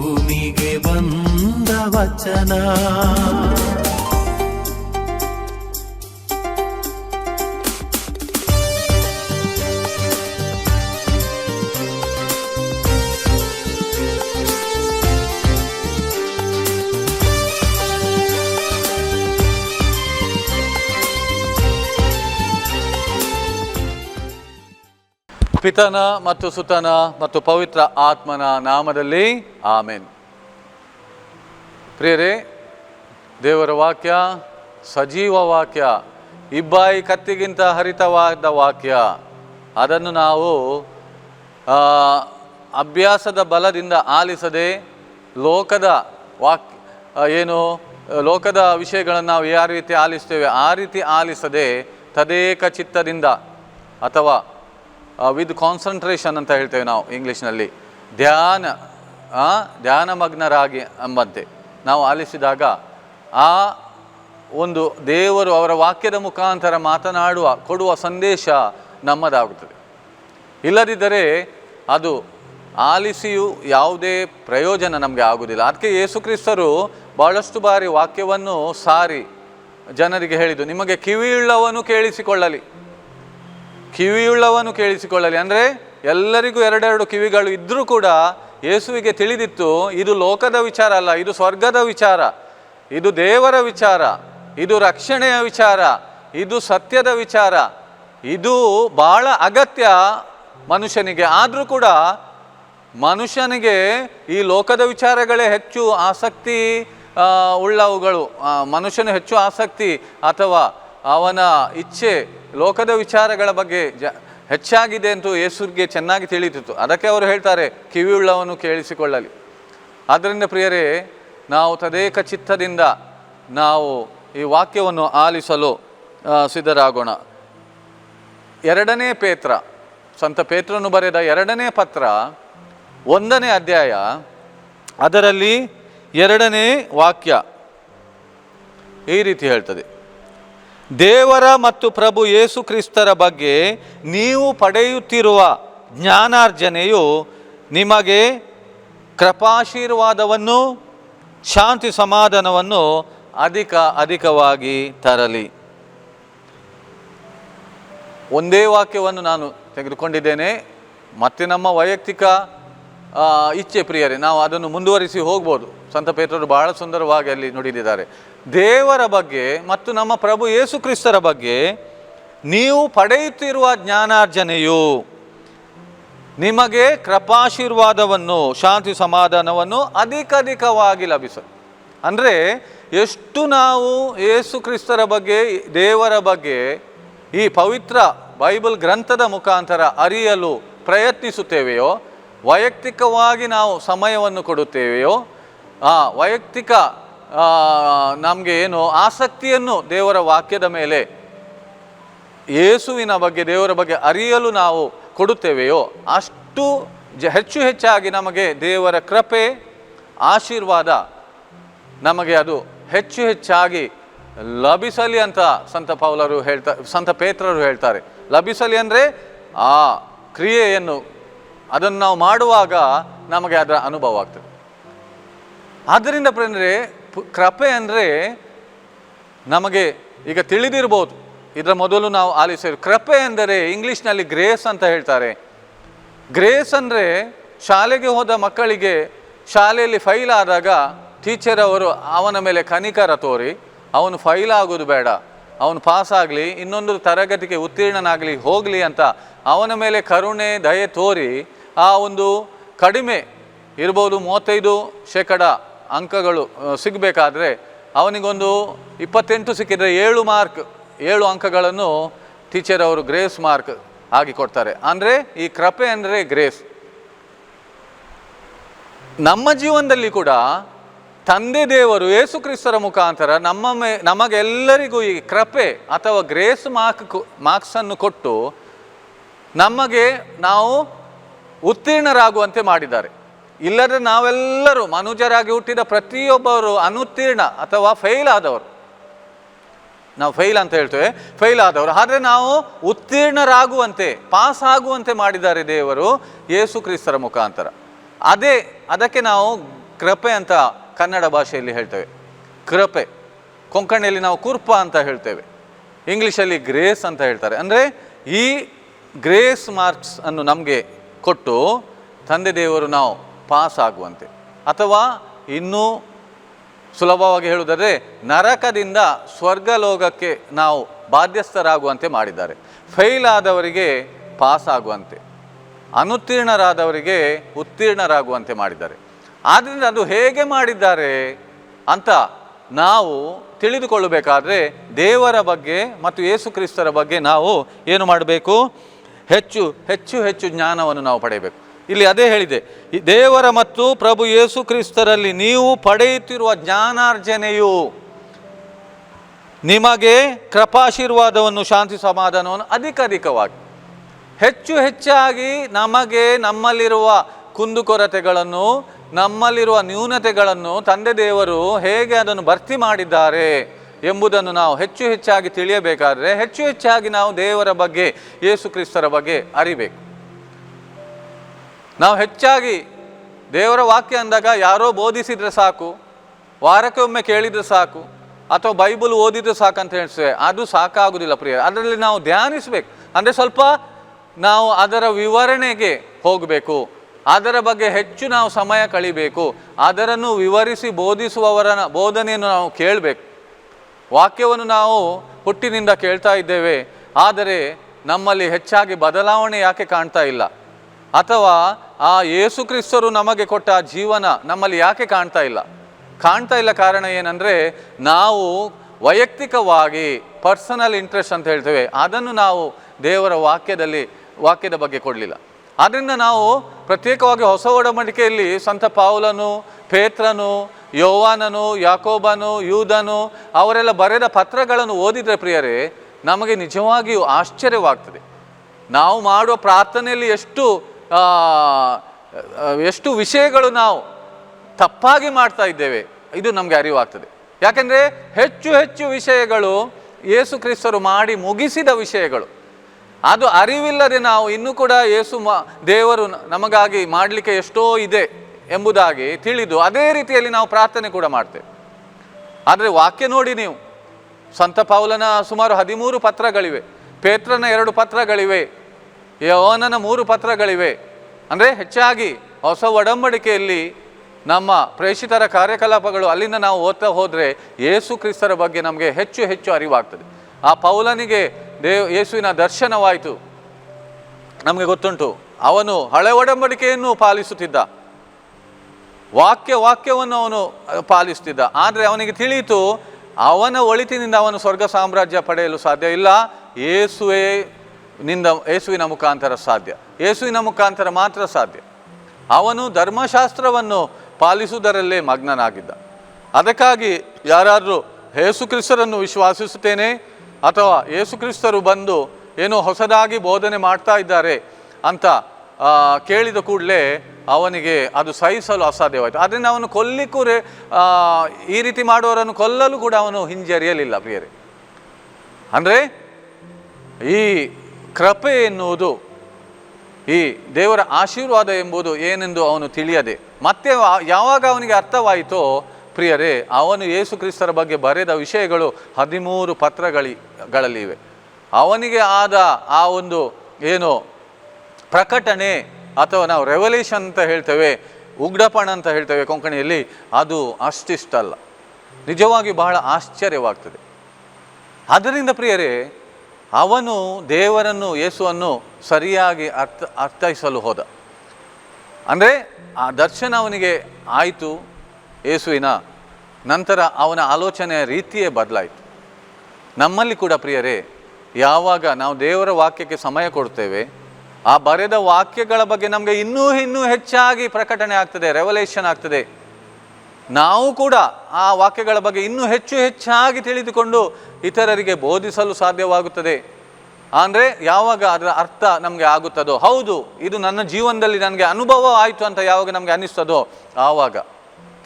ಭೂಮಿಗೆ ಬಂದ ವಚನ. ಪಿತನ ಮತ್ತು ಸುತನ ಮತ್ತು ಪವಿತ್ರ ಆತ್ಮನ ನಾಮದಲ್ಲಿ ಆಮೇನ್. ಪ್ರಿಯರೇ, ದೇವರ ವಾಕ್ಯ, ಸಜೀವ ವಾಕ್ಯ, ಇಬ್ಬಾಯಿ ಕತ್ತಿಗಿಂತ ಹರಿತವಾದ ವಾಕ್ಯ. ಅದನ್ನು ನಾವು ಅಭ್ಯಾಸದ ಬಲದಿಂದ ಆಲಿಸದೆ ಲೋಕದ ವಾಕ್, ಏನು, ಲೋಕದ ವಿಷಯಗಳನ್ನು ನಾವು ಯಾವ ರೀತಿ ಆಲಿಸ್ತೇವೆ, ಆ ರೀತಿ ಆಲಿಸದೆ ತದೇಕ ಚಿತ್ತದಿಂದ ಅಥವಾ ವಿತ್ ಕಾನ್ಸಂಟ್ರೇಷನ್ ಅಂತ ಹೇಳ್ತೇವೆ ನಾವು ಇಂಗ್ಲೀಷ್ನಲ್ಲಿ. ಧ್ಯಾನ ಧ್ಯಾನಮಗ್ನರಾಗಿ ಎಂಬಂತೆ. ನಾವು ಆಲಿಸಿದಾಗ, ಆ ಒಂದು ದೇವರು ಅವರ ವಾಕ್ಯದ ಮುಖಾಂತರ ಮಾತನಾಡುವ, ಕೊಡುವ ಸಂದೇಶ ನಮ್ಮದಾಗುತ್ತದೆ. ಇಲ್ಲದಿದ್ದರೆ ಅದು ಆಲಿಸಿಯೂ ಯಾವುದೇ ಪ್ರಯೋಜನ ನಮಗೆ ಆಗುವುದಿಲ್ಲ. ಅದಕ್ಕೆ ಯೇಸುಕ್ರಿಸ್ತರು ಬಹಳಷ್ಟು ಬಾರಿ ವಾಕ್ಯವನ್ನು ಸಾರಿ ಜನರಿಗೆ ಹೇಳಿದ್ದು, ನಿಮಗೆ ಕಿವಿಯುಳ್ಳವನು ಕೇಳಿಸಿಕೊಳ್ಳಲಿ. ಕಿವಿಯುಳ್ಳವನು ಕೇಳಿಸಿಕೊಳ್ಳಲಿ. ಅಂದರೆ ಎಲ್ಲರಿಗೂ ಎರಡೆರಡು ಕಿವಿಗಳು ಇದ್ದರೂ ಕೂಡ ಯೇಸುವಿಗೆ ತಿಳಿದಿತ್ತು, ಇದು ಲೋಕದ ವಿಚಾರ ಅಲ್ಲ, ಇದು ಸ್ವರ್ಗದ ವಿಚಾರ, ಇದು ದೇವರ ವಿಚಾರ, ಇದು ರಕ್ಷಣೆಯ ವಿಚಾರ, ಇದು ಸತ್ಯದ ವಿಚಾರ, ಇದು ಬಹಳ ಅಗತ್ಯ ಮನುಷ್ಯನಿಗೆ. ಆದರೂ ಕೂಡ ಮನುಷ್ಯನಿಗೆ ಈ ಲೋಕದ ವಿಚಾರಗಳೇ ಹೆಚ್ಚು ಆಸಕ್ತಿ ಉಳ್ಳವುಗಳು ಮನುಷ್ಯನು ಹೆಚ್ಚು ಆಸಕ್ತಿ ಅಥವಾ ಅವನ ಇಚ್ಛೆ ಲೋಕದ ವಿಚಾರಗಳ ಬಗ್ಗೆ ಜ ಹೆಚ್ಚಾಗಿದೆ ಅಂತ ಯೇಸುಗೆ ಚೆನ್ನಾಗಿ ತಿಳಿಯುತ್ತಿತ್ತು ಅದಕ್ಕೆ ಅವರು ಹೇಳ್ತಾರೆ, ಕಿವಿಯುಳ್ಳವನು ಕೇಳಿಸಿಕೊಳ್ಳಲಿ. ಆದ್ದರಿಂದ ಪ್ರಿಯರೇ, ನಾವು ತದೇಕ ಚಿತ್ತದಿಂದ ನಾವು ಈ ವಾಕ್ಯವನ್ನು ಆಲಿಸಲು ಸಿದ್ಧರಾಗೋಣ. ಎರಡನೇ ಪೇತ್ರ, ಸಂತ ಪೇತ್ರನು ಬರೆದ ಎರಡನೇ ಪತ್ರ, ಒಂದನೇ ಅಧ್ಯಾಯ, ಅದರಲ್ಲಿ ಎರಡನೇ ವಾಕ್ಯ ಈ ರೀತಿ ಹೇಳ್ತದೆ. ದೇವರ ಮತ್ತು ಪ್ರಭು ಯೇಸು ಕ್ರಿಸ್ತರ ಬಗ್ಗೆ ನೀವು ಪಡೆಯುತ್ತಿರುವ ಜ್ಞಾನಾರ್ಜನೆಯು ನಿಮಗೆ ಕೃಪಾಶೀರ್ವಾದವನ್ನು, ಶಾಂತಿ ಸಮಾಧಾನವನ್ನು ಅಧಿಕ ಅಧಿಕವಾಗಿ ತರಲಿ. ಒಂದೇ ವಾಕ್ಯವನ್ನು ನಾನು ತೆಗೆದುಕೊಂಡಿದ್ದೇನೆ. ಮತ್ತೆ ನಮ್ಮ ವೈಯಕ್ತಿಕ ಇಚ್ಛೆ ಪ್ರಿಯರೇ, ನಾವು ಅದನ್ನು ಮುಂದುವರಿಸಿ ಹೋಗ್ಬೋದು. ಸಂತ ಪೇತ್ರರು ಬಹಳ ಸುಂದರವಾಗಿ ಅಲ್ಲಿ ನುಡಿದಿದ್ದಾರೆ. ದೇವರ ಬಗ್ಗೆ ಮತ್ತು ನಮ್ಮ ಪ್ರಭು ಯೇಸು ಕ್ರಿಸ್ತರ ಬಗ್ಗೆ ನೀವು ಪಡೆಯುತ್ತಿರುವ ಜ್ಞಾನಾರ್ಜನೆಯು ನಿಮಗೆ ಕೃಪಾಶೀರ್ವಾದವನ್ನು, ಶಾಂತಿ ಸಮಾಧಾನವನ್ನು ಅಧಿಕಧಿಕವಾಗಿ ಲಭಿಸ ಅಂದರೆ ಎಷ್ಟು ನಾವು ಯೇಸು ಕ್ರಿಸ್ತರ ಬಗ್ಗೆ, ದೇವರ ಬಗ್ಗೆ ಈ ಪವಿತ್ರ ಬೈಬಲ್ ಗ್ರಂಥದ ಮುಖಾಂತರ ಅರಿಯಲು ಪ್ರಯತ್ನಿಸುತ್ತೇವೆಯೋ, ವೈಯಕ್ತಿಕವಾಗಿ ನಾವು ಸಮಯವನ್ನು ಕೊಡುತ್ತೇವೆಯೋ, ಆ ವೈಯಕ್ತಿಕ ನಮಗೆ ಏನು ಆಸಕ್ತಿಯನ್ನು ದೇವರ ವಾಕ್ಯದ ಮೇಲೆ, ಯೇಸುವಿನ ಬಗ್ಗೆ, ದೇವರ ಬಗ್ಗೆ ಅರಿಯಲು ನಾವು ಕೊಡುತ್ತೇವೆಯೋ, ಅಷ್ಟು ಜ, ಹೆಚ್ಚು ಹೆಚ್ಚಾಗಿ ನಮಗೆ ದೇವರ ಕೃಪೆ, ಆಶೀರ್ವಾದ ನಮಗೆ ಅದು ಹೆಚ್ಚು ಹೆಚ್ಚಾಗಿ ಲಭಿಸಲಿ ಅಂತ ಸಂತ ಪೌಲರು ಹೇಳ್ತಾ, ಸಂತ ಪೇತ್ರರು ಹೇಳ್ತಾರೆ. ಲಭಿಸಲಿ ಅಂದರೆ ಆ ಕ್ರಿಯೆಯನ್ನು, ಅದನ್ನು ನಾವು ಮಾಡುವಾಗ ನಮಗೆ ಅದರ ಅನುಭವ ಆಗ್ತದೆ. ಆದ್ದರಿಂದ ಅಂದರೆ ಕೃಪೆ ಅಂದರೆ ನಮಗೆ ಈಗ ತಿಳಿದಿರ್ಬೋದು. ಇದರ ಮೊದಲು ನಾವು ಆಲಿಸಿದ್ರು. ಕೃಪೆ ಅಂದರೆ ಇಂಗ್ಲೀಷ್ನಲ್ಲಿ ಗ್ರೇಸ್ ಅಂತ ಹೇಳ್ತಾರೆ. ಗ್ರೇಸ್ ಅಂದರೆ ಶಾಲೆಗೆ ಹೋದ ಮಕ್ಕಳಿಗೆ ಶಾಲೆಯಲ್ಲಿ ಫೈಲ್ ಆದಾಗ ಟೀಚರ್ ಅವರು ಅವನ ಮೇಲೆ ಕನಿಕರ ತೋರಿ, ಅವನು ಫೈಲ್ ಆಗೋದು ಬೇಡ. ಅವನು ಪಾಸ್ ಆಗಲಿ, ಇನ್ನೊಂದು ತರಗತಿಗೆ ಉತ್ತೀರ್ಣನಾಗಲಿ, ಹೋಗಲಿ ಅಂತ ಅವನ ಮೇಲೆ ಕರುಣೆ, ದಯೆ ತೋರಿ ಆ ಒಂದು ಕಡಿಮೆ, ಇರ್ಬೋದು ಮೂವತ್ತೈದು ಶೇಕಡ ಅಂಕಗಳು ಸಿಗಬೇಕಾದ್ರೆ ಅವನಿಗೊಂದು ಇಪ್ಪತ್ತೆಂಟು ಸಿಕ್ಕಿದರೆ ಏಳು ಮಾರ್ಕ್, ಏಳು ಅಂಕಗಳನ್ನು ಟೀಚರ್ ಅವರು ಗ್ರೇಸ್ ಮಾರ್ಕ್ ಆಗಿ ಕೊಡ್ತಾರೆ. ಅಂದರೆ ಈ ಕೃಪೆ ಅಂದರೆ ಗ್ರೇಸ್ ನಮ್ಮ ಜೀವನದಲ್ಲಿ ಕೂಡ ತಂದೆ ದೇವರು ಯೇಸು ಕ್ರಿಸ್ತರ ಮುಖಾಂತರ ನಮ್ಮ ಮೇ, ನಮಗೆಲ್ಲರಿಗೂ ಈ ಕೃಪೆ ಅಥವಾ ಗ್ರೇಸ್ ಮಾರ್ಕ್ ಮಾರ್ಕ್ಸನ್ನು ಕೊಟ್ಟು ನಮಗೆ ನಾವು ಉತ್ತೀರ್ಣರಾಗುವಂತೆ ಮಾಡಿದ್ದಾರೆ. ಇಲ್ಲದ್ರೆ ನಾವೆಲ್ಲರೂ ಮನುಜರಾಗಿ ಹುಟ್ಟಿದ ಪ್ರತಿಯೊಬ್ಬರು ಅನುತ್ತೀರ್ಣ ಅಥವಾ ಫೇಲ್ ಆದವರು. ನಾವು ಫೈಲ್ ಅಂತ ಹೇಳ್ತೇವೆ ಫೈಲ್ ಆದವರು. ಆದರೆ ನಾವು ಉತ್ತೀರ್ಣರಾಗುವಂತೆ ಪಾಸ್ ಆಗುವಂತೆ ಮಾಡಿದ್ದಾರೆ ದೇವರು ಯೇಸು ಕ್ರಿಸ್ತರ ಮುಖಾಂತರ. ಅದೇ, ಅದಕ್ಕೆ ನಾವು ಕೃಪೆ ಅಂತ ಕನ್ನಡ ಭಾಷೆಯಲ್ಲಿ ಹೇಳ್ತೇವೆ. ಕೃಪೆ. ಕೊಂಕಣಿಯಲ್ಲಿ ನಾವು ಕುರ್ಪ ಅಂತ ಹೇಳ್ತೇವೆ. ಇಂಗ್ಲೀಷಲ್ಲಿ ಗ್ರೇಸ್ ಅಂತ ಹೇಳ್ತಾರೆ. ಅಂದರೆ ಈ ಗ್ರೇಸ್ ಮಾರ್ಕ್ಸ್ ಅನ್ನು ನಮಗೆ ಕೊಟ್ಟು ತಂದೆ ದೇವರು ನಾವು ಪಾಸ್ ಆಗುವಂತೆ ಅಥವಾ ಇನ್ನೂ ಸುಲಭವಾಗಿ ಹೇಳುವುದಾದರೆ, ನರಕದಿಂದ ಸ್ವರ್ಗಲೋಕಕ್ಕೆ ನಾವು ಬಾಧ್ಯಸ್ಥರಾಗುವಂತೆ ಮಾಡಿದ್ದಾರೆ. ಫೈಲ್ ಆದವರಿಗೆ ಪಾಸ್ ಆಗುವಂತೆ ಅನುತ್ತೀರ್ಣರಾದವರಿಗೆ ಉತ್ತೀರ್ಣರಾಗುವಂತೆ ಮಾಡಿದ್ದಾರೆ. ಆದ್ದರಿಂದ ಅದು ಹೇಗೆ ಮಾಡಿದ್ದಾರೆ ಅಂತ ನಾವು ತಿಳಿದುಕೊಳ್ಳಬೇಕಾದ್ರೆ, ದೇವರ ಬಗ್ಗೆ ಮತ್ತು ಯೇಸು ಕ್ರಿಸ್ತರ ಬಗ್ಗೆ ನಾವು ಏನು ಮಾಡಬೇಕು? ಹೆಚ್ಚು ಹೆಚ್ಚು ಹೆಚ್ಚು ಜ್ಞಾನವನ್ನು ನಾವು ಪಡೆಯಬೇಕು. ಇಲ್ಲಿ ಅದೇ ಹೇಳಿದೆ ದೇವರ ಮತ್ತು ಪ್ರಭು ಯೇಸು ಕ್ರಿಸ್ತರಲ್ಲಿ ನೀವು ಪಡೆಯುತ್ತಿರುವ ಜ್ಞಾನಾರ್ಜನೆಯು ನಿಮಗೆ ಕೃಪಾಶೀರ್ವಾದವನ್ನು, ಶಾಂತಿ ಸಮಾಧಾನವನ್ನು ಅಧಿಕ ಅಧಿಕವಾಗಿ, ಹೆಚ್ಚು ಹೆಚ್ಚಾಗಿ ನಮಗೆ ನಮ್ಮಲ್ಲಿರುವ ಕುಂದುಕೊರತೆಗಳನ್ನು ನಮ್ಮಲ್ಲಿರುವ ನ್ಯೂನತೆಗಳನ್ನು ತಂದೆ ದೇವರು ಹೇಗೆ ಅದನ್ನು ಭರ್ತಿ ಮಾಡಿದ್ದಾರೆ ಎಂಬುದನ್ನು ನಾವು ಹೆಚ್ಚು ಹೆಚ್ಚಾಗಿ ತಿಳಿಯಬೇಕಾದರೆ, ಹೆಚ್ಚು ಹೆಚ್ಚಾಗಿ ನಾವು ದೇವರ ಬಗ್ಗೆ, ಯೇಸು ಕ್ರಿಸ್ತರ ಬಗ್ಗೆ ಅರಿಬೇಕು. ನಾವು ಹೆಚ್ಚಾಗಿ ದೇವರ ವಾಕ್ಯ ಅಂದಾಗ ಯಾರೋ ಬೋಧಿಸಿದರೆ ಸಾಕು, ವಾರಕ್ಕೆ ಒಮ್ಮೆ ಕೇಳಿದರೆ ಸಾಕು, ಅಥವಾ ಬೈಬಲ್ ಓದಿದ್ರೆ ಸಾಕು ಅಂತ ಹೇಳ್ತೇವೆ. ಅದು ಸಾಕಾಗುವುದಿಲ್ಲ ಪ್ರಿಯ ಅದರಲ್ಲಿ ನಾವು ಧ್ಯಾನಿಸಬೇಕು. ಅಂದರೆ ಸ್ವಲ್ಪ ನಾವು ಅದರ ವಿವರಣೆಗೆ ಹೋಗಬೇಕು. ಅದರ ಬಗ್ಗೆ ಹೆಚ್ಚು ನಾವು ಸಮಯ ಕಳಿಬೇಕು. ಅದರನ್ನು ವಿವರಿಸಿ ಬೋಧಿಸುವವರ ಬೋಧನೆಯನ್ನು ನಾವು ಕೇಳಬೇಕು. ವಾಕ್ಯವನ್ನು ನಾವು ಹುಟ್ಟಿನಿಂದ ಕೇಳ್ತಾ ಇದ್ದೇವೆ. ಆದರೆ ನಮ್ಮಲ್ಲಿ ಹೆಚ್ಚಾಗಿ ಬದಲಾವಣೆ ಯಾಕೆ ಕಾಣ್ತಾ ಇಲ್ಲ? ಅಥವಾ ಆ ಯೇಸು ಕ್ರಿಸ್ತರು ನಮಗೆ ಕೊಟ್ಟ ಜೀವನ ನಮ್ಮಲ್ಲಿ ಯಾಕೆ ಕಾಣ್ತಾ ಇಲ್ಲ? ಕಾಣ್ತಾ ಇಲ್ಲ ಕಾರಣ ಏನಂದರೆ ನಾವು ವೈಯಕ್ತಿಕವಾಗಿ ಪರ್ಸನಲ್ ಇಂಟ್ರೆಸ್ಟ್ ಅಂತ ಹೇಳ್ತೇವೆ. ಅದನ್ನು ನಾವು ದೇವರ ವಾಕ್ಯದಲ್ಲಿ, ವಾಕ್ಯದ ಬಗ್ಗೆ ಕೊಡಲಿಲ್ಲ. ಆದ್ದರಿಂದ ನಾವು ಪ್ರತ್ಯೇಕವಾಗಿ ಹೊಸ ಒಡಂಬಡಿಕೆಯಲ್ಲಿ ಸಂತ ಪಾವುಲನು ಪೇತ್ರನು, ಯೋವಾನನು, ಯಾಕೋಬನು, ಯೂದನು, ಅವರೆಲ್ಲ ಬರೆದ ಪತ್ರಗಳನ್ನು ಓದಿದರೆ ಪ್ರಿಯರೇ, ನಮಗೆ ನಿಜವಾಗಿಯೂ ಆಶ್ಚರ್ಯವಾಗ್ತದೆ. ನಾವು ಮಾಡುವ ಪ್ರಾರ್ಥನೆಯಲ್ಲಿ ಎಷ್ಟು ಎಷ್ಟು ವಿಷಯಗಳು ನಾವು ತಪ್ಪಾಗಿ ಮಾಡ್ತಾ ಇದ್ದೇವೆ, ಇದು ನಮಗೆ ಅರಿವಾಗ್ತದೆ. ಯಾಕೆಂದರೆ ಹೆಚ್ಚು ಹೆಚ್ಚು ವಿಷಯಗಳು ಯೇಸು ಕ್ರಿಸ್ತರು ಮಾಡಿ ಮುಗಿಸಿದ ವಿಷಯಗಳು. ಅದು ಅರಿವಿಲ್ಲದೆ ನಾವು ಇನ್ನೂ ಕೂಡ ಯೇಸು ಮ, ದೇವರು ನಮಗಾಗಿ ಮಾಡಲಿಕ್ಕೆ ಎಷ್ಟೋ ಇದೆ ಎಂಬುದಾಗಿ ತಿಳಿದು ಅದೇ ರೀತಿಯಲ್ಲಿ ನಾವು ಪ್ರಾರ್ಥನೆ ಕೂಡ ಮಾಡ್ತೇವೆ. ಆದರೆ ವಾಕ್ಯ ನೋಡಿ ನೀವು. ಸಂತ ಪೌಲನ ಸುಮಾರು ಹದಿಮೂರು ಪತ್ರಗಳಿವೆ. ಪೇತ್ರನ ಎರಡು ಪತ್ರಗಳಿವೆ. ಯೋವನನ ಮೂರು ಪತ್ರಗಳಿವೆ. ಅಂದರೆ ಹೆಚ್ಚಾಗಿ ಹೊಸ ಒಡಂಬಡಿಕೆಯಲ್ಲಿ ನಮ್ಮ ಪ್ರೇಷಿತರ ಕಾರ್ಯಕಲಾಪಗಳು ಅಲ್ಲಿಂದ ನಾವು ಓದ್ತಾ ಹೋದರೆ ಯೇಸು ಕ್ರಿಸ್ತರ ಬಗ್ಗೆ ನಮಗೆ ಹೆಚ್ಚು ಹೆಚ್ಚು ಅರಿವಾಗ್ತದೆ. ಆ ಪೌಲನಿಗೆ ದೇವ್ ಯೇಸುವಿನ ದರ್ಶನವಾಯಿತು. ನಮಗೆ ಗೊತ್ತುಂಟು, ಅವನು ಹಳೆ ಒಡಂಬಡಿಕೆಯನ್ನು ಪಾಲಿಸುತ್ತಿದ್ದ. ವಾಕ್ಯ ವಾಕ್ಯವನ್ನು ಅವನು ಪಾಲಿಸುತ್ತಿದ್ದ. ಆದರೆ ಅವನಿಗೆ ತಿಳಿಯಿತು, ಅವನ ಒಳಿತಿನಿಂದ ಅವನು ಸ್ವರ್ಗ ಸಾಮ್ರಾಜ್ಯ ಪಡೆಯಲು ಸಾಧ್ಯ ಇಲ್ಲ. ಯೇಸುವೇ ನಿಂದ ಯೇಸುವಿನ ಮುಖಾಂತರ ಸಾಧ್ಯ. ಯೇಸುವಿನ ಮುಖಾಂತರ ಮಾತ್ರ ಸಾಧ್ಯ. ಅವನು ಧರ್ಮಶಾಸ್ತ್ರವನ್ನು ಪಾಲಿಸುವುದರಲ್ಲೇ ಮಗ್ನನಾಗಿದ್ದ. ಅದಕ್ಕಾಗಿ ಯಾರಾದರೂ ಯೇಸು ಕ್ರಿಸ್ತರನ್ನು ವಿಶ್ವಾಸಿಸುತ್ತೇನೆ ಅಥವಾ ಯೇಸು ಕ್ರಿಸ್ತರು ಬಂದು ಏನೋ ಹೊಸದಾಗಿ ಬೋಧನೆ ಮಾಡ್ತಾ ಇದ್ದಾರೆ ಅಂತ ಕೇಳಿದ ಕೂಡಲೇ ಅವನಿಗೆ ಅದು ಸಹಿಸಲು ಅಸಾಧ್ಯವಾಯಿತು. ಅದರಿಂದ ಅವನು ಕೊಲ್ಲಿಕ್ಕೂ ರೇ ಈ ರೀತಿ ಮಾಡುವವರನ್ನು ಕೊಲ್ಲಲು ಕೂಡ ಅವನು ಹಿಂಜರಿಯಲಿಲ್ಲ ಪ್ರಿಯರೇ. ಅಂದರೆ ಈ ಕೃಪೆ ಎನ್ನುವುದು ಈ ದೇವರ ಆಶೀರ್ವಾದ ಎಂಬುದು ಏನೆಂದು ಅವನು ತಿಳಿಯದೆ. ಮತ್ತೆ ಯಾವಾಗ ಅವನಿಗೆ ಅರ್ಥವಾಯಿತೋ, ಪ್ರಿಯರೇ, ಅವನು ಯೇಸು ಕ್ರಿಸ್ತರ ಬಗ್ಗೆ ಬರೆದ ವಿಷಯಗಳು ಹದಿಮೂರು ಪತ್ರಗಳಿಗಳಲ್ಲಿವೆ. ಅವನಿಗೆ ಆದ ಆ ಒಂದು ಏನು ಪ್ರಕಟಣೆ ಅಥವಾ ನಾವು ರೆವಲ್ಯೂಷನ್ ಅಂತ ಹೇಳ್ತೇವೆ ಉಗ್ಡಪಣ ಅಂತ ಹೇಳ್ತೇವೆ ಕೊಂಕಣಿಯಲ್ಲಿ, ಅದು ಅಷ್ಟಿಷ್ಟಲ್ಲ. ನಿಜವಾಗಿ ಬಹಳ ಆಶ್ಚರ್ಯವಾಗ್ತದೆ. ಅದರಿಂದ ಪ್ರಿಯರೇ ಅವನು ದೇವರನ್ನು, ಯೇಸುವನ್ನು ಸರಿಯಾಗಿ ಅರ್ಥ, ಅರ್ಥೈಸಲು ಹೋದ. ಅಂದರೆ ಆ ದರ್ಶನ ಅವನಿಗೆ ಆಯಿತು, ಯೇಸುವಿನ ನಂತರ ಅವನ ಆಲೋಚನೆಯ ರೀತಿಯೇ ಬದಲಾಯಿತು. ನಮ್ಮಲ್ಲಿ ಕೂಡ ಪ್ರಿಯರೇ, ಯಾವಾಗ ನಾವು ದೇವರ ವಾಕ್ಯಕ್ಕೆ ಸಮಯ ಕೊಡ್ತೇವೆ, ಆ ಬರೆದ ವಾಕ್ಯಗಳ ಬಗ್ಗೆ ನಮಗೆ ಇನ್ನೂ ಇನ್ನೂ ಹೆಚ್ಚಾಗಿ ಪ್ರಕಟಣೆ ಆಗ್ತದೆ ರೆವಲೇಷನ್ ಆಗ್ತದೆ. ನಾವು ಕೂಡ ಆ ವಾಕ್ಯಗಳ ಬಗ್ಗೆ ಇನ್ನೂ ಹೆಚ್ಚು ಹೆಚ್ಚಾಗಿ ತಿಳಿದುಕೊಂಡು ಇತರರಿಗೆ ಬೋಧಿಸಲು ಸಾಧ್ಯವಾಗುತ್ತದೆ. ಅಂದರೆ ಯಾವಾಗ ಅದರ ಅರ್ಥ ನಮಗೆ ಆಗುತ್ತದೋ, ಹೌದು, ಇದು ನನ್ನ ಜೀವನದಲ್ಲಿ ನನಗೆ ಅನುಭವ ಆಯಿತು ಅಂತ ಯಾವಾಗ ನಮಗೆ ಅನ್ನಿಸ್ತದೋ ಆವಾಗ.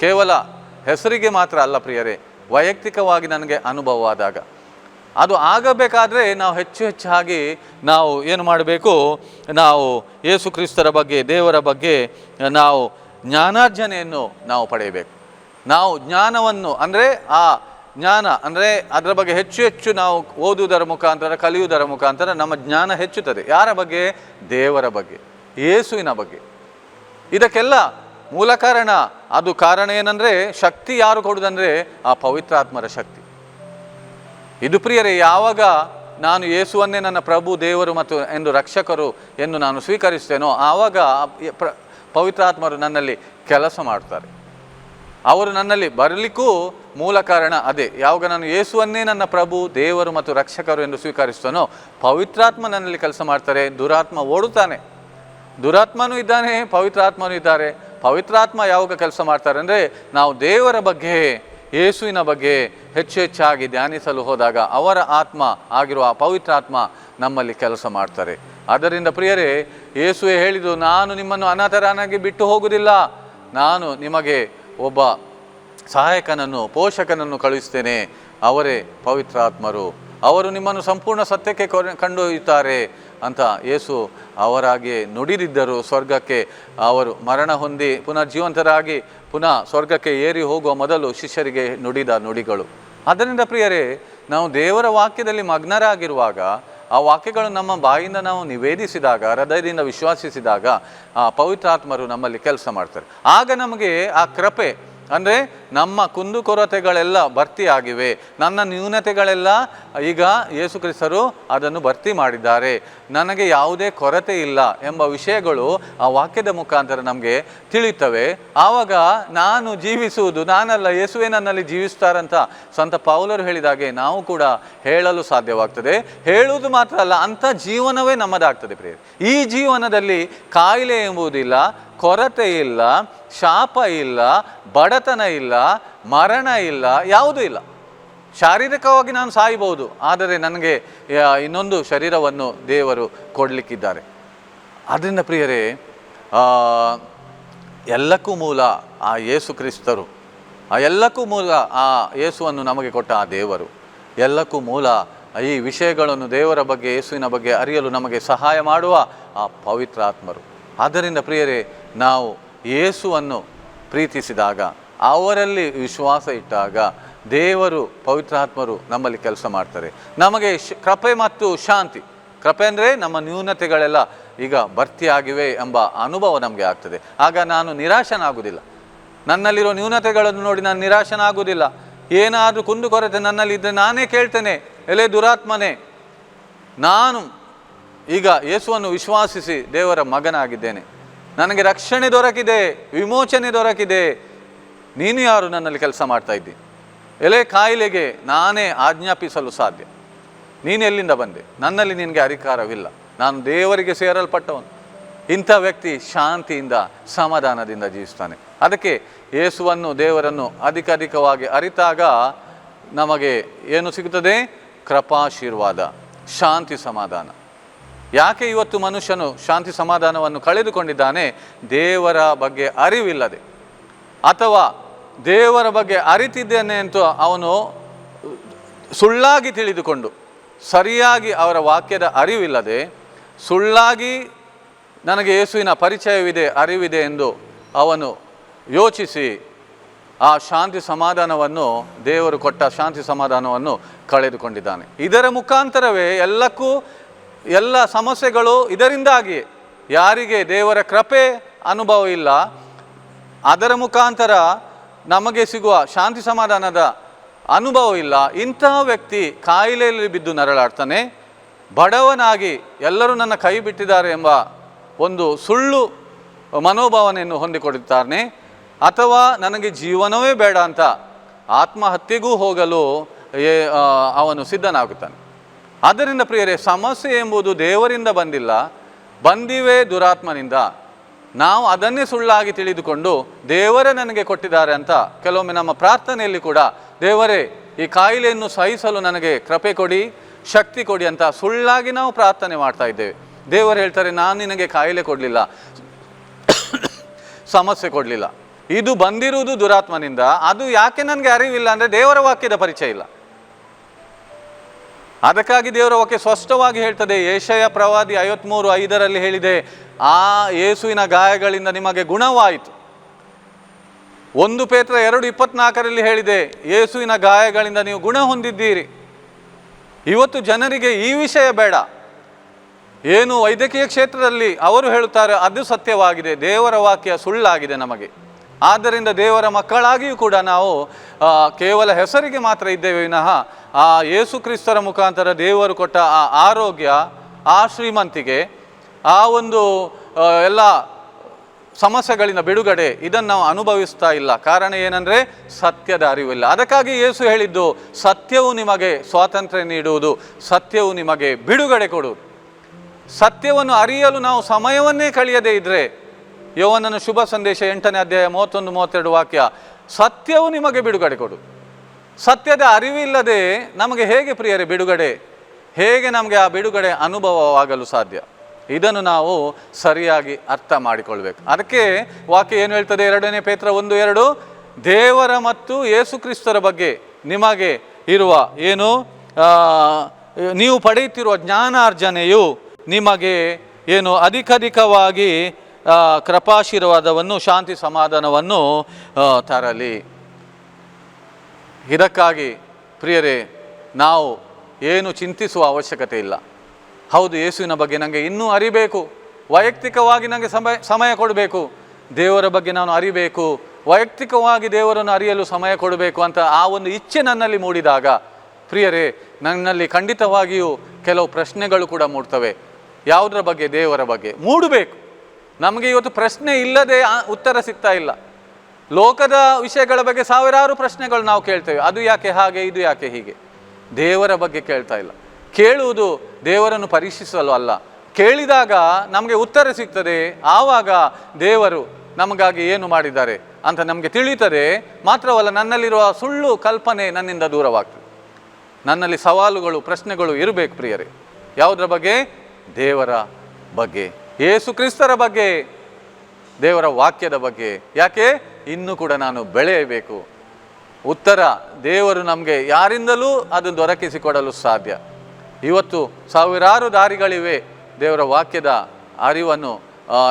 ಕೇವಲ ಹೆಸರಿಗೆ ಮಾತ್ರ ಅಲ್ಲ ಪ್ರಿಯರೇ, ವೈಯಕ್ತಿಕವಾಗಿ ನನಗೆ ಅನುಭವ ಆದಾಗ. ಅದು ಆಗಬೇಕಾದ್ರೆ ನಾವು ಹೆಚ್ಚು ಹೆಚ್ಚಾಗಿ ನಾವು ಏನು ಮಾಡಬೇಕು, ನಾವು ಯೇಸು ಕ್ರಿಸ್ತರ ಬಗ್ಗೆ, ದೇವರ ಬಗ್ಗೆ ನಾವು ಜ್ಞಾನಾರ್ಜನೆಯನ್ನು ನಾವು ಪಡೆಯಬೇಕು. ನಾವು ಜ್ಞಾನವನ್ನು, ಅಂದರೆ ಆ ಜ್ಞಾನ, ಅಂದರೆ ಅದರ ಬಗ್ಗೆ ಹೆಚ್ಚು ಹೆಚ್ಚು ನಾವು ಓದುವುದರ ಮುಖಾಂತರ, ಕಲಿಯುವುದರ ಮುಖಾಂತರ ನಮ್ಮ ಜ್ಞಾನ ಹೆಚ್ಚುತ್ತದೆ. ಯಾರ ಬಗ್ಗೆ? ದೇವರ ಬಗ್ಗೆ ಏಸುವಿನ ಬಗ್ಗೆ. ಇದಕ್ಕೆಲ್ಲ ಮೂಲ ಕಾರಣ, ಅದು ಕಾರಣ ಏನಂದರೆ, ಶಕ್ತಿ ಯಾರು ಕೊಡುವುದಂದರೆ ಆ ಪವಿತ್ರಾತ್ಮರ ಶಕ್ತಿ. ಇದು ಪ್ರಿಯರೇ, ಯಾವಾಗ ನಾನು ಯೇಸುವನ್ನೇ ನನ್ನ ಪ್ರಭು, ದೇವರು ಮತ್ತು ಎಂದು ರಕ್ಷಕರು ಎಂದು ನಾನು ಸ್ವೀಕರಿಸ್ತೇನೋ ಆವಾಗ ಪವಿತ್ರಾತ್ಮರು ನನ್ನಲ್ಲಿ ಕೆಲಸ ಮಾಡ್ತಾರೆ. ಅವರು ನನ್ನಲ್ಲಿ ಬರಲಿಕ್ಕೂ ಮೂಲ ಕಾರಣ ಅದೇ. ಯಾವಾಗ ನಾನು ಯೇಸುವನ್ನೇ ನನ್ನ ಪ್ರಭು, ದೇವರು ಮತ್ತು ರಕ್ಷಕರು ಎಂದು ಸ್ವೀಕರಿಸ್ತಾನೋ ಪವಿತ್ರಾತ್ಮ ನನ್ನಲ್ಲಿ ಕೆಲಸ ಮಾಡ್ತಾರೆ, ದುರಾತ್ಮ ಓಡುತ್ತಾನೆ. ದುರಾತ್ಮನೂ ಇದ್ದಾನೆ, ಪವಿತ್ರಾತ್ಮನೂ ಇದ್ದಾರೆ. ಪವಿತ್ರಾತ್ಮ ಯಾವಾಗ ಕೆಲಸ ಮಾಡ್ತಾರೆ ಅಂದರೆ, ನಾವು ದೇವರ ಬಗ್ಗೆ, ಯೇಸುವಿನ ಬಗ್ಗೆ ಹೆಚ್ಚು ಹೆಚ್ಚಾಗಿ ಧ್ಯಾನಿಸಲು ಹೋದಾಗ ಅವರ ಆತ್ಮ ಆಗಿರುವ ಪವಿತ್ರಾತ್ಮ ನಮ್ಮಲ್ಲಿ ಕೆಲಸ ಮಾಡ್ತಾರೆ. ಆದ್ದರಿಂದ ಪ್ರಿಯರೇ, ಯೇಸುವೆ ಹೇಳಿದು ನಾನು ನಿಮ್ಮನ್ನು ಅನಾಥರನಾಗಿ ಬಿಟ್ಟು ಹೋಗುವುದಿಲ್ಲ. ನಾನು ನಿಮಗೆ ಒಬ್ಬ ಸಹಾಯಕನನ್ನು, ಪೋಷಕನನ್ನು ಕಳುಹಿಸ್ತೇನೆ. ಅವರೇ ಪವಿತ್ರಾತ್ಮರು. ಅವರು ನಿಮ್ಮನ್ನು ಸಂಪೂರ್ಣ ಸತ್ಯಕ್ಕೆ ಕೊಂಡೊಯ್ಯುತ್ತಾರೆ ಅಂತ ಯೇಸು ಅವರಾಗಿ ನುಡಿದಿದ್ದರು. ಸ್ವರ್ಗಕ್ಕೆ ಅವರು ಮರಣ ಹೊಂದಿ ಪುನಃ ಜೀವಂತರಾಗಿ ಪುನಃ ಸ್ವರ್ಗಕ್ಕೆ ಏರಿ ಹೋಗುವ ಮೊದಲು ಶಿಷ್ಯರಿಗೆ ನುಡಿದ ನುಡಿಗಳು. ಅದರಿಂದ ಪ್ರಿಯರೇ, ನಾವು ದೇವರ ವಾಕ್ಯದಲ್ಲಿ ಮಗ್ನರಾಗಿರುವಾಗ ಆ ವಾಕ್ಯಗಳು ನಮ್ಮ ಬಾಯಿಂದ ನಾವು ನಿವೇದಿಸಿದಾಗ, ಹೃದಯದಿಂದ ವಿಶ್ವಾಸಿಸಿದಾಗ, ಆ ಪವಿತ್ರಾತ್ಮರು ನಮ್ಮಲ್ಲಿ ಕೆಲಸ ಮಾಡ್ತಾರೆ. ಆಗ ನಮಗೆ ಆ ಕೃಪೆ ಅಂದರೆ ನಮ್ಮ ಕುಂದುಕೊರತೆಗಳೆಲ್ಲ ಭರ್ತಿಯಾಗಿವೆ. ನನ್ನ ನ್ಯೂನತೆಗಳೆಲ್ಲ ಈಗ ಯೇಸು ಕ್ರಿಸ್ತರು ಅದನ್ನು ಭರ್ತಿ ಮಾಡಿದ್ದಾರೆ. ನನಗೆ ಯಾವುದೇ ಕೊರತೆ ಇಲ್ಲ ಎಂಬ ವಿಷಯಗಳು ಆ ವಾಕ್ಯದ ಮುಖಾಂತರ ನಮಗೆ ತಿಳಿಯುತ್ತವೆ. ಆವಾಗ ನಾನು ಜೀವಿಸುವುದು, ನಾನಲ್ಲ, ಯೇಸುವೆ ನನ್ನಲ್ಲಿ ಜೀವಿಸ್ತಾರಂತ ಸಂತ ಪೌಲರು ಹೇಳಿದಾಗೆ ನಾವು ಕೂಡ ಹೇಳಲು ಸಾಧ್ಯವಾಗ್ತದೆ. ಹೇಳುವುದು ಮಾತ್ರ ಅಲ್ಲ, ಅಂಥ ಜೀವನವೇ ನಮ್ಮದಾಗ್ತದೆ ಪ್ರೇರಿ ಈ ಜೀವನದಲ್ಲಿ ಕಾಯಿಲೆ ಎಂಬುದಿಲ್ಲ ಕೊರತೆ ಇಲ್ಲ, ಶಾಪ ಇಲ್ಲ, ಬಡತನ ಇಲ್ಲ, ಮರಣ ಇಲ್ಲ, ಯಾವುದೂ ಇಲ್ಲ. ಶಾರೀರಿಕವಾಗಿ ನಾನು ಸಾಯಬಹುದು ಆದರೆ ನನಗೆ ಇನ್ನೊಂದು ಶರೀರವನ್ನು ದೇವರು ಕೊಡಲಿಕ್ಕಿದ್ದಾರೆ. ಆದ್ದರಿಂದ ಪ್ರಿಯರೇ ಎಲ್ಲಕ್ಕೂ ಮೂಲ ಆ ಯೇಸು ಕ್ರಿಸ್ತರು. ಆ ಎಲ್ಲಕ್ಕೂ ಮೂಲ ಆ ಯೇಸುವನ್ನು ನಮಗೆ ಕೊಟ್ಟ ಆ ದೇವರು. ಎಲ್ಲಕ್ಕೂ ಮೂಲ ಈ ವಿಷಯಗಳನ್ನು ದೇವರ ಬಗ್ಗೆ, ಯೇಸುವಿನ ಬಗ್ಗೆ ಅರಿಯಲು ನಮಗೆ ಸಹಾಯ ಮಾಡುವ ಆ ಪವಿತ್ರಾತ್ಮರು. ಆದ್ದರಿಂದ ಪ್ರಿಯರೇ, ನಾವು ಯೇಸುವನ್ನು ಪ್ರೀತಿಸಿದಾಗ, ಅವರಲ್ಲಿ ವಿಶ್ವಾಸ ಇಟ್ಟಾಗ ದೇವರು ಪವಿತ್ರಾತ್ಮರು ನಮ್ಮಲ್ಲಿ ಕೆಲಸ ಮಾಡ್ತಾರೆ. ನಮಗೆ ಶ್, ಕೃಪೆ ಮತ್ತು ಶಾಂತಿ, ಕೃಪೆ ಅಂದರೆ ನಮ್ಮ ನ್ಯೂನತೆಗಳೆಲ್ಲ ಈಗ ಭರ್ತಿಯಾಗಿವೆ ಎಂಬ ಅನುಭವ ನಮಗೆ ಆಗ್ತದೆ. ಆಗ ನಾನು ನಿರಾಶನಾಗುವುದಿಲ್ಲ. ನನ್ನಲ್ಲಿರೋ ನ್ಯೂನತೆಗಳನ್ನು ನೋಡಿ ನಾನು ನಿರಾಶನಾಗುವುದಿಲ್ಲ. ಏನಾದರೂ ಕುಂದುಕೊರತೆ ನನ್ನಲ್ಲಿ ಇದ್ದರೆ ನಾನೇ ಕೇಳ್ತೇನೆ, ಎಲೆ ದುರಾತ್ಮನೇ, ನಾನು ಈಗ ಯೇಸುವನ್ನು ವಿಶ್ವಾಸಿಸಿ ದೇವರ ಮಗನಾಗಿದ್ದೇನೆ. ನನಗೆ ರಕ್ಷಣೆ ದೊರಕಿದೆ, ವಿಮೋಚನೆ ದೊರಕಿದೆ. ನೀನು ಯಾರು ನನ್ನಲ್ಲಿ ಕೆಲಸ ಮಾಡ್ತಾ ಇದ್ದಿ? ಎಲೆ ಕಾಯಿಲೆಗೆ ನಾನೇ ಆಜ್ಞಾಪಿಸಲು ಸಾಧ್ಯ. ನೀನು ಎಲ್ಲಿಂದ ಬಂದೆ? ನನ್ನಲ್ಲಿ ನಿನಗೆ ಅಧಿಕಾರವಿಲ್ಲ. ನಾನು ದೇವರಿಗೆ ಸೇರಲ್ಪಟ್ಟವನು. ಇಂಥ ವ್ಯಕ್ತಿ ಶಾಂತಿಯಿಂದ, ಸಮಾಧಾನದಿಂದ ಜೀವಿಸ್ತಾನೆ. ಅದಕ್ಕೆ ಯೇಸುವನ್ನು, ದೇವರನ್ನು ಅಧಿಕ ಅಧಿಕವಾಗಿ ಅರಿತಾಗ ನಮಗೆ ಏನು ಸಿಗುತ್ತದೆ? ಕೃಪಾಶೀರ್ವಾದ, ಶಾಂತಿ ಸಮಾಧಾನ. ಯಾಕೆ ಇವತ್ತು ಮನುಷ್ಯನು ಶಾಂತಿ ಸಮಾಧಾನವನ್ನು ಕಳೆದುಕೊಂಡಿದ್ದಾನೆ? ದೇವರ ಬಗ್ಗೆ ಅರಿವಿಲ್ಲದೆ. ಅಥವಾ ದೇವರ ಬಗ್ಗೆ ಅರಿತಿದ್ದೇನೆ ಅಂತ ಅವನು ಸುಳ್ಳಾಗಿ ತಿಳಿದುಕೊಂಡು, ಸರಿಯಾಗಿ ಅವರ ವಾಕ್ಯದ ಅರಿವಿಲ್ಲದೆ, ಸುಳ್ಳಾಗಿ ನನಗೆ ಯೇಸುವಿನ ಪರಿಚಯವಿದೆ, ಅರಿವಿದೆ ಎಂದು ಅವನು ಯೋಚಿಸಿ ಆ ಶಾಂತಿ ಸಮಾಧಾನವನ್ನು, ದೇವರು ಕೊಟ್ಟ ಶಾಂತಿ ಸಮಾಧಾನವನ್ನು ಕಳೆದುಕೊಂಡಿದ್ದಾನೆ. ಇದರ ಮುಖಾಂತರವೇ ಎಲ್ಲಕ್ಕೂ ಎಲ್ಲ ಸಮಸ್ಯೆಗಳು ಇದರಿಂದಾಗಿ ಯಾರಿಗೆ ದೇವರ ಕೃಪೆ ಅನುಭವ ಇಲ್ಲ, ಅದರ ಮುಖಾಂತರ ನಮಗೆ ಸಿಗುವ ಶಾಂತಿ ಸಮಾಧಾನದ ಅನುಭವ ಇಲ್ಲ. ಇಂತಹ ವ್ಯಕ್ತಿ ಕಾಯಿಲೆಯಲ್ಲಿ ಬಿದ್ದು ನರಳಾಡ್ತಾನೆ. ಬಡವನಾಗಿ ಎಲ್ಲರೂ ನನ್ನ ಕೈ ಬಿಟ್ಟಿದ್ದಾರೆ ಎಂಬ ಒಂದು ಸುಳ್ಳು ಮನೋಭಾವನೆಯನ್ನು ಹೊಂದಿಕೊಡುತ್ತಾನೆ. ಅಥವಾ ನನಗೆ ಜೀವನವೇ ಬೇಡ ಅಂತ ಆತ್ಮಹತ್ಯೆಗೂ ಹೋಗಲು ಅವನು ಸಿದ್ಧನಾಗುತ್ತಾನೆ. ಆದ್ದರಿಂದ ಪ್ರಿಯರೇ, ಸಮಸ್ಯೆ ಎಂಬುದು ದೇವರಿಂದ ಬಂದಿಲ್ಲ, ಬಂದಿವೆ ದುರಾತ್ಮನಿಂದ. ನಾವು ಅದನ್ನೇ ಸುಳ್ಳಾಗಿ ತಿಳಿದುಕೊಂಡು ದೇವರೇ ನನಗೆ ಕೊಟ್ಟಿದ್ದಾರೆ ಅಂತ ಕೆಲವೊಮ್ಮೆ ನಮ್ಮ ಪ್ರಾರ್ಥನೆಯಲ್ಲಿ ಕೂಡ ದೇವರೇ, ಈ ಕಾಯಿಲೆಯನ್ನು ಸಹಿಸಲು ನನಗೆ ಕೃಪೆ ಕೊಡಿ, ಶಕ್ತಿ ಕೊಡಿ ಅಂತ ಸುಳ್ಳಾಗಿ ನಾವು ಪ್ರಾರ್ಥನೆ ಮಾಡ್ತಾ ಇದ್ದೇವೆ. ದೇವರು ಹೇಳ್ತಾರೆ, ನಾನು ನಿನಗೆ ಕಾಯಿಲೆ ಕೊಡಲಿಲ್ಲ, ಸಮಸ್ಯೆ ಕೊಡಲಿಲ್ಲ. ಇದು ಬಂದಿರುವುದು ದುರಾತ್ಮನಿಂದ, ಅದು ಯಾಕೆ ನನಗೆ ಅರಿವಿಲ್ಲ ಅಂದರೆ ದೇವರ ವಾಕ್ಯದ ಪರಿಚಯ ಇಲ್ಲ. ಅದಕ್ಕಾಗಿ ದೇವರು ಅವಕ್ಕೆ ಸ್ಪಷ್ಟವಾಗಿ ಹೇಳ್ತದೆ ಏಷಯ ಪ್ರವಾದಿ ಐವತ್ಮೂರು ಐದರಲ್ಲಿ ಹೇಳಿದೆ, ಆ ಯೇಸುವಿನ ಗಾಯಗಳಿಂದ ನಿಮಗೆ ಗುಣವಾಯಿತು. ಒಂದು ಪೇತ್ರ ಎರಡು ಇಪ್ಪತ್ನಾಲ್ಕರಲ್ಲಿ ಹೇಳಿದೆ, ಯೇಸುವಿನ ಗಾಯಗಳಿಂದ ನೀವು ಗುಣ ಹೊಂದಿದ್ದೀರಿ. ಇವತ್ತು ಜನರಿಗೆ ಈ ವಿಷಯ ಬೇಡ. ಏನು ವೈದ್ಯಕೀಯ ಕ್ಷೇತ್ರದಲ್ಲಿ ಅವರು ಹೇಳುತ್ತಾರೆ, ಅದು ಸತ್ಯವಾಗಿದೆ, ದೇವರ ವಾಕ್ಯ ಸುಳ್ಳಾಗಿದೆ ನಮಗೆ. ಆದ್ದರಿಂದ ದೇವರ ಮಕ್ಕಳಾಗಿಯೂ ಕೂಡ ನಾವು ಕೇವಲ ಹೆಸರಿಗೆ ಮಾತ್ರ ಇದ್ದೇವೆ ವಿನಃ, ಆ, ಯೇಸು ಕ್ರಿಸ್ತರ ಮುಖಾಂತರ ದೇವರು ಕೊಟ್ಟ ಆ ಆರೋಗ್ಯ, ಆ ಶ್ರೀಮಂತಿಗೆ, ಆ ಒಂದು ಎಲ್ಲ ಸಮಸ್ಯೆಗಳಿಂದ ಬಿಡುಗಡೆ, ಇದನ್ನು ನಾವು ಅನುಭವಿಸ್ತಾ ಇಲ್ಲ. ಕಾರಣ ಏನಂದರೆ ಸತ್ಯದ ಅರಿವಿಲ್ಲ. ಅದಕ್ಕಾಗಿ ಯೇಸು ಹೇಳಿದ್ದು, ಸತ್ಯವು ನಿಮಗೆ ಸ್ವಾತಂತ್ರ್ಯ ನೀಡುವುದು, ಸತ್ಯವು ನಿಮಗೆ ಬಿಡುಗಡೆ ಕೊಡುವುದು. ಸತ್ಯವನ್ನು ಅರಿಯಲು ನಾವು ಸಮಯವನ್ನೇ ಕಳೆಯದೇ ಇದ್ದರೆ ಯೋವನನ ಶುಭ ಸಂದೇಶ ಎಂಟನೇ ಅಧ್ಯಾಯ ಮೂವತ್ತೊಂದು, ಮೂವತ್ತೆರಡು ವಾಕ್ಯ, ಸತ್ಯವು ನಿಮಗೆ ಬಿಡುಗಡೆ ಕೊಡು. ಸತ್ಯದ ಅರಿವಿಲ್ಲದೆ ನಮಗೆ ಹೇಗೆ ಪ್ರಿಯರೇ, ಬಿಡುಗಡೆ? ಹೇಗೆ ನಮಗೆ ಆ ಬಿಡುಗಡೆ ಅನುಭವವಾಗಲು ಸಾಧ್ಯ? ಇದನ್ನು ನಾವು ಸರಿಯಾಗಿ ಅರ್ಥ ಮಾಡಿಕೊಳ್ಬೇಕು. ಅದಕ್ಕೆ ವಾಕ್ಯ ಏನು ಹೇಳ್ತದೆ? ಎರಡನೇ ಪೇತ್ರ ಒಂದು, ಎರಡು, ದೇವರ ಮತ್ತು ಯೇಸು ಕ್ರಿಸ್ತರ ಬಗ್ಗೆ ನಿಮಗೆ ಇರುವ ಏನು? ನೀವು ಪಡೆಯುತ್ತಿರುವ ಜ್ಞಾನಾರ್ಜನೆಯು ನಿಮಗೆ ಏನು ಅಧಿಕಧಿಕವಾಗಿ ಕೃಪಾಶೀರ್ವಾದವನ್ನು, ಶಾಂತಿ ಸಮಾಧಾನವನ್ನು ತರಲಿ. ಇದಕ್ಕಾಗಿ ಪ್ರಿಯರೇ, ನಾವು ಏನು ಚಿಂತಿಸುವ ಅವಶ್ಯಕತೆ ಇಲ್ಲ. ಹೌದು, ಯೇಸುವಿನ ಬಗ್ಗೆ ನನಗೆ ಇನ್ನೂ ಅರಿಬೇಕು. ವೈಯಕ್ತಿಕವಾಗಿ ನನಗೆ ಸಮಯ ಸಮಯ ಕೊಡಬೇಕು. ದೇವರ ಬಗ್ಗೆ ನಾನು ಅರಿಬೇಕು. ವೈಯಕ್ತಿಕವಾಗಿ ದೇವರನ್ನು ಅರಿಯಲು ಸಮಯ ಕೊಡಬೇಕು ಅಂತ ಆ ಒಂದು ಇಚ್ಛೆ ನನ್ನಲ್ಲಿ ಮೂಡಿದಾಗ, ಪ್ರಿಯರೇ, ನನ್ನಲ್ಲಿ ಖಂಡಿತವಾಗಿಯೂ ಕೆಲವು ಪ್ರಶ್ನೆಗಳು ಕೂಡ ಮೂಡ್ತವೆ. ಯಾವುದರ ಬಗ್ಗೆ? ದೇವರ ಬಗ್ಗೆ. ಮೂಡಬೇಕು. ನಮಗೆ ಇವತ್ತು ಪ್ರಶ್ನೆ ಇಲ್ಲದೆ ಉತ್ತರ ಸಿಗ್ತಾ ಇಲ್ಲ. ಲೋಕದ ವಿಷಯಗಳ ಬಗ್ಗೆ ಸಾವಿರಾರು ಪ್ರಶ್ನೆಗಳು ನಾವು ಕೇಳ್ತೇವೆ. ಅದು ಯಾಕೆ ಹಾಗೆ, ಇದು ಯಾಕೆ ಹೀಗೆ? ದೇವರ ಬಗ್ಗೆ ಕೇಳ್ತಾ ಇಲ್ಲ. ಕೇಳುವುದು ದೇವರನ್ನು ಪರೀಕ್ಷಿಸಲು ಅಲ್ಲ. ಕೇಳಿದಾಗ ನಮಗೆ ಉತ್ತರ ಸಿಗ್ತದೆ. ಆವಾಗ ದೇವರು ನಮಗಾಗಿ ಏನು ಮಾಡಿದ್ದಾರೆ ಅಂತ ನಮಗೆ ತಿಳಿಯುತ್ತದೆ ಮಾತ್ರವಲ್ಲ, ನನ್ನಲ್ಲಿರುವ ಸುಳ್ಳು ಕಲ್ಪನೆ ನನ್ನಿಂದ ದೂರವಾಗ್ತದೆ. ನನ್ನಲ್ಲಿ ಸವಾಲುಗಳು, ಪ್ರಶ್ನೆಗಳು ಇರಬೇಕು ಪ್ರಿಯರೇ. ಯಾವುದರ ಬಗ್ಗೆ? ದೇವರ ಬಗ್ಗೆ. ಯೇಸು ಕ್ರಿಸ್ತರ ಬಗ್ಗೆ, ದೇವರ ವಾಕ್ಯದ ಬಗ್ಗೆ. ಯಾಕೆ? ಇನ್ನೂ ಕೂಡ ನಾನು ಬೆಳೆಯಬೇಕು. ಉತ್ತರ, ದೇವರು ನಮಗೆ ಯಾರಿಂದಲೂ ಅದನ್ನು ದೊರಕಿಸಿಕೊಡಲು ಸಾಧ್ಯ. ಇವತ್ತು ಸಾವಿರಾರು ದಾರಿಗಳಿವೆ ದೇವರ ವಾಕ್ಯದ ಅರಿವನ್ನು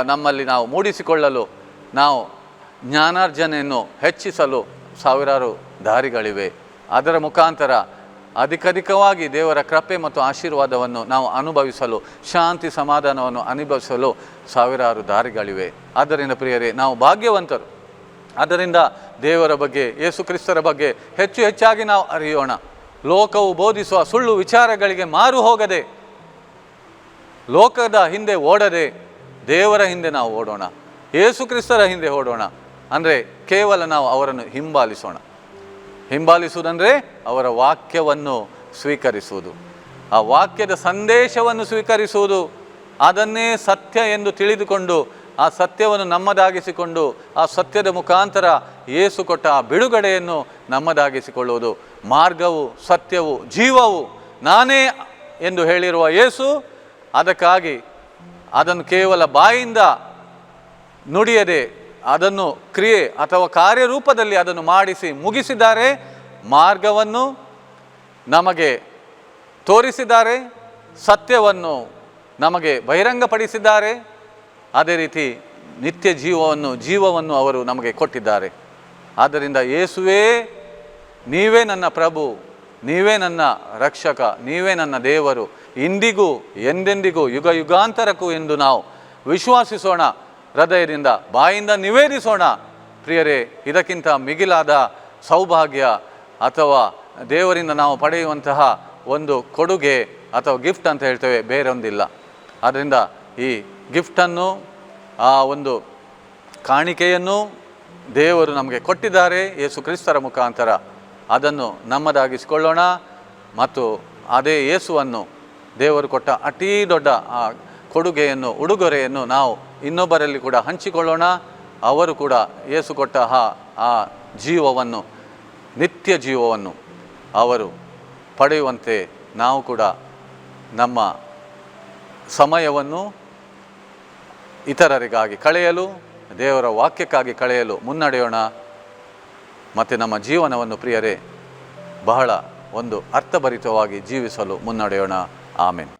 ನಮ್ಮಲ್ಲಿ ನಾವು ಮೂಡಿಸಿಕೊಳ್ಳಲು, ನಾವು ಜ್ಞಾನಾರ್ಜನೆಯನ್ನು ಹೆಚ್ಚಿಸಲು ಸಾವಿರಾರು ದಾರಿಗಳಿವೆ. ಅದರ ಮುಖಾಂತರ ಅಧಿಕಧಿಕವಾಗಿ ದೇವರ ಕೃಪೆ ಮತ್ತು ಆಶೀರ್ವಾದವನ್ನು ನಾವು ಅನುಭವಿಸಲು, ಶಾಂತಿ ಸಮಾಧಾನವನ್ನು ಅನುಭವಿಸಲು ಸಾವಿರಾರು ದಾರಿಗಳಿವೆ. ಆದ್ದರಿಂದ ಪ್ರಿಯರೇ, ನಾವು ಭಾಗ್ಯವಂತರು. ಆದ್ದರಿಂದ ದೇವರ ಬಗ್ಗೆ, ಯೇಸು ಕ್ರಿಸ್ತರ ಬಗ್ಗೆ ಹೆಚ್ಚು ಹೆಚ್ಚಾಗಿ ನಾವು ಅರಿಯೋಣ. ಲೋಕವು ಬೋಧಿಸುವ ಸುಳ್ಳು ವಿಚಾರಗಳಿಗೆ ಮಾರು ಹೋಗದೆ, ಲೋಕದ ಹಿಂದೆ ಓಡದೆ ದೇವರ ಹಿಂದೆ ನಾವು ಓಡೋಣ. ಯೇಸು ಕ್ರಿಸ್ತರ ಹಿಂದೆ ಓಡೋಣ. ಅಂದರೆ ಕೇವಲ ನಾವು ಅವರನ್ನು ಹಿಂಬಾಲಿಸೋಣ. ಹಿಂಬಾಲಿಸುವುದಂದರೆ ಅವರ ವಾಕ್ಯವನ್ನು ಸ್ವೀಕರಿಸುವುದು. ಆ ವಾಕ್ಯದ ಸಂದೇಶವನ್ನು ಸ್ವೀಕರಿಸುವುದು. ಅದನ್ನೇ ಸತ್ಯ ಎಂದು ತಿಳಿದುಕೊಂಡು ಆ ಸತ್ಯವನ್ನು ನಮ್ಮದಾಗಿಸಿಕೊಂಡು ಆ ಸತ್ಯದ ಮುಖಾಂತರ ಏಸು ಕೊಟ್ಟ ಆ ಬಿಡುಗಡೆಯನ್ನು ನಮ್ಮದಾಗಿಸಿಕೊಳ್ಳುವುದು. ಮಾರ್ಗವು, ಸತ್ಯವು, ಜೀವವು ನಾನೇ ಎಂದು ಹೇಳಿರುವ ಏಸು ಅದಕ್ಕಾಗಿ ಅದನ್ನು ಕೇವಲ ಬಾಯಿಂದ ನುಡಿಯದೆ ಅದನ್ನು ಕ್ರಿಯೆ ಅಥವಾ ಕಾರ್ಯರೂಪದಲ್ಲಿ ಅದನ್ನು ಮಾಡಿಸಿ ಮುಗಿಸಿದ್ದಾರೆ, ಮಾರ್ಗವನ್ನು ನಮಗೆ ತೋರಿಸಿದ್ದಾರೆ, ಸತ್ಯವನ್ನು ನಮಗೆ ಬಹಿರಂಗಪಡಿಸಿದ್ದಾರೆ, ಅದೇ ರೀತಿ ನಿತ್ಯ ಜೀವವನ್ನು ಜೀವವನ್ನು ಅವರು ನಮಗೆ ಕೊಟ್ಟಿದ್ದಾರೆ. ಆದ್ದರಿಂದ ಯೇಸುವೇ, ನೀವೇ ನನ್ನ ಪ್ರಭು, ನೀವೇ ನನ್ನ ರಕ್ಷಕ, ನೀವೇ ನನ್ನ ದೇವರು, ಇಂದಿಗೂ, ಎಂದೆಂದಿಗೂ ಯುಗ ಯುಗಾಂತರಕ್ಕೂ ಎಂದು ನಾವು ವಿಶ್ವಾಸಿಸೋಣ. ಹೃದಯದಿಂದ ಬಾಯಿಂದ ನಿವೇದಿಸೋಣ. ಪ್ರಿಯರೇ, ಇದಕ್ಕಿಂತ ಮಿಗಿಲಾದ ಸೌಭಾಗ್ಯ ಅಥವಾ ದೇವರಿಂದ ನಾವು ಪಡೆಯುವಂತಹ ಒಂದು ಕೊಡುಗೆ ಅಥವಾ ಗಿಫ್ಟ್ ಅಂತ ಹೇಳ್ತೇವೆ, ಬೇರೊಂದಿಲ್ಲ. ಆದ್ದರಿಂದ ಈ ಗಿಫ್ಟನ್ನು ಆ ಒಂದು ಕಾಣಿಕೆಯನ್ನು ದೇವರು ನಮಗೆ ಕೊಟ್ಟಿದ್ದಾರೆ ಯೇಸು ಕ್ರಿಸ್ತರ ಮುಖಾಂತರ. ಅದನ್ನು ನಮ್ಮದಾಗಿಸಿಕೊಳ್ಳೋಣ ಮತ್ತು ಅದೇ ಯೇಸುವನ್ನು ದೇವರು ಕೊಟ್ಟ ಅತೀ ದೊಡ್ಡ ಆ ಕೊಡುಗೆಯನ್ನು, ಉಡುಗೊರೆಯನ್ನು ನಾವು ಇನ್ನೊಬ್ಬರಲ್ಲಿ ಕೂಡ ಹಂಚಿಕೊಳ್ಳೋಣ. ಅವರು ಕೂಡ ಏಸು ಕೊಟ್ಟ ಆ ಜೀವವನ್ನು, ನಿತ್ಯ ಜೀವವನ್ನು ಅವರು ಪಡೆಯುವಂತೆ ನಾವು ಕೂಡ ನಮ್ಮ ಸಮಯವನ್ನು ಇತರರಿಗಾಗಿ ಕಳೆಯಲು, ದೇವರ ವಾಕ್ಯಕ್ಕಾಗಿ ಕಳೆಯಲು ಮುನ್ನಡೆಯೋಣ. ಮತ್ತು ನಮ್ಮ ಜೀವನವನ್ನು ಪ್ರಿಯರೇ, ಬಹಳ ಒಂದು ಅರ್ಥಭರಿತವಾಗಿ ಜೀವಿಸಲು ಮುನ್ನಡೆಯೋಣ. ಆಮೇಲೆ